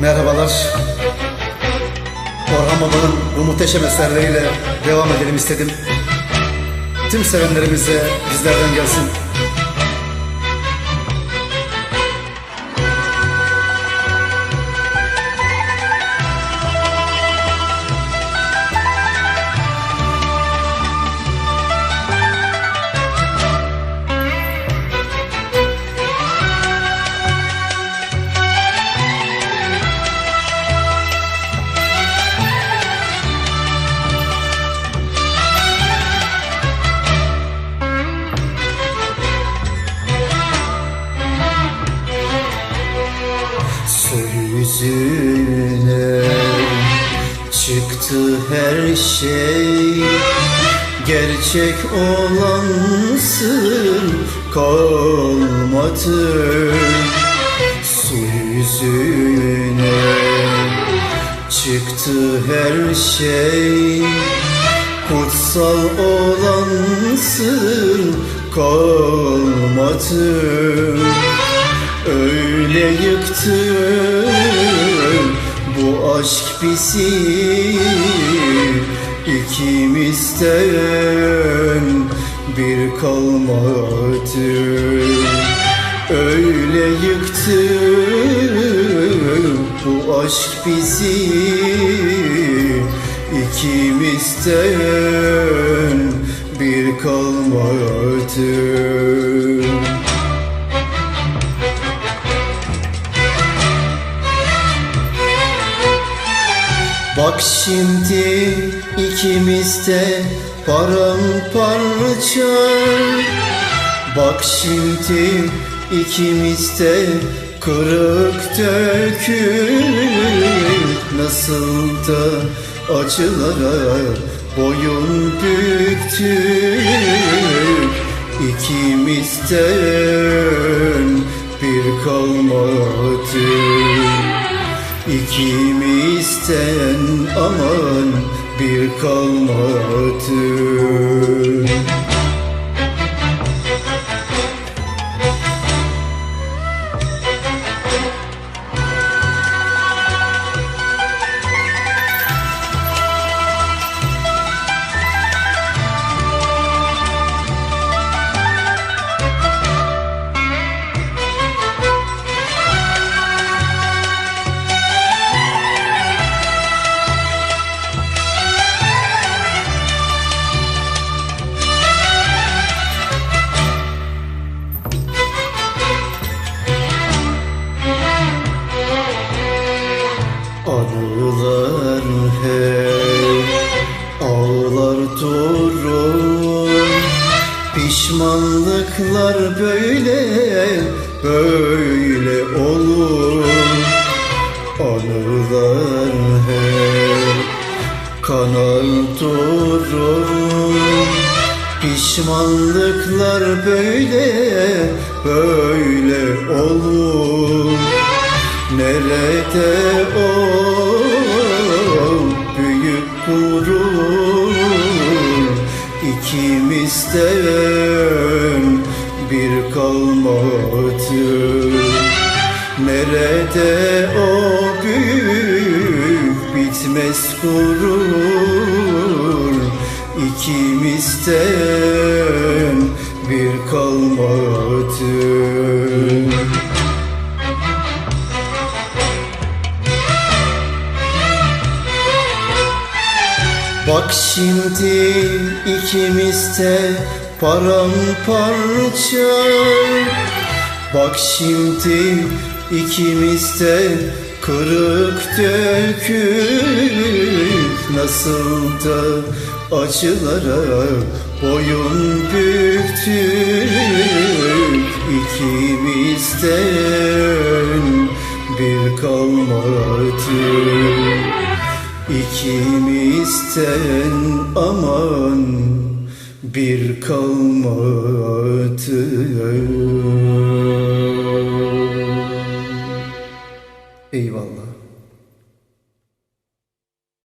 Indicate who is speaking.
Speaker 1: Merhabalar. Orhan Baba'nın bu muhteşem eserleriyle devam edelim istedim. Tüm sevenlerimize bizlerden gelsin. Su yüzüne çıktı her şey. Gerçek olansın kalmadı. Su yüzüne çıktı her şey. Kutsal olansın kalmadı Öyle yıktı bu aşk bizi ikimizden bir kalmadı Öyle yıktı bu aşk bizi ikimizden bir kalmadı Bak şimdi ikimiz de paramparça. Bak şimdi ikimiz de kırık dökük Nasıl da acılara boyun büktük. İkimizden bir kalmadı İkimizden aman bir kalmadı Anılar hep ağlar durur. Pişmanlıklar böyle böyle olur. Anılar hep kanar durur. Pişmanlıklar böyle böyle olur. Nerede o İkimizden bir kalmadı. Nerede o büyük bitmez gurur? İkimizden bir kalmadı Bak şimdi ikimiz de paramparça. Bak şimdi ikimiz de kırık dökük. Nasıl da acılara boyun büktük İkimizden bir kalmadı İkimizden aman bir kalmadı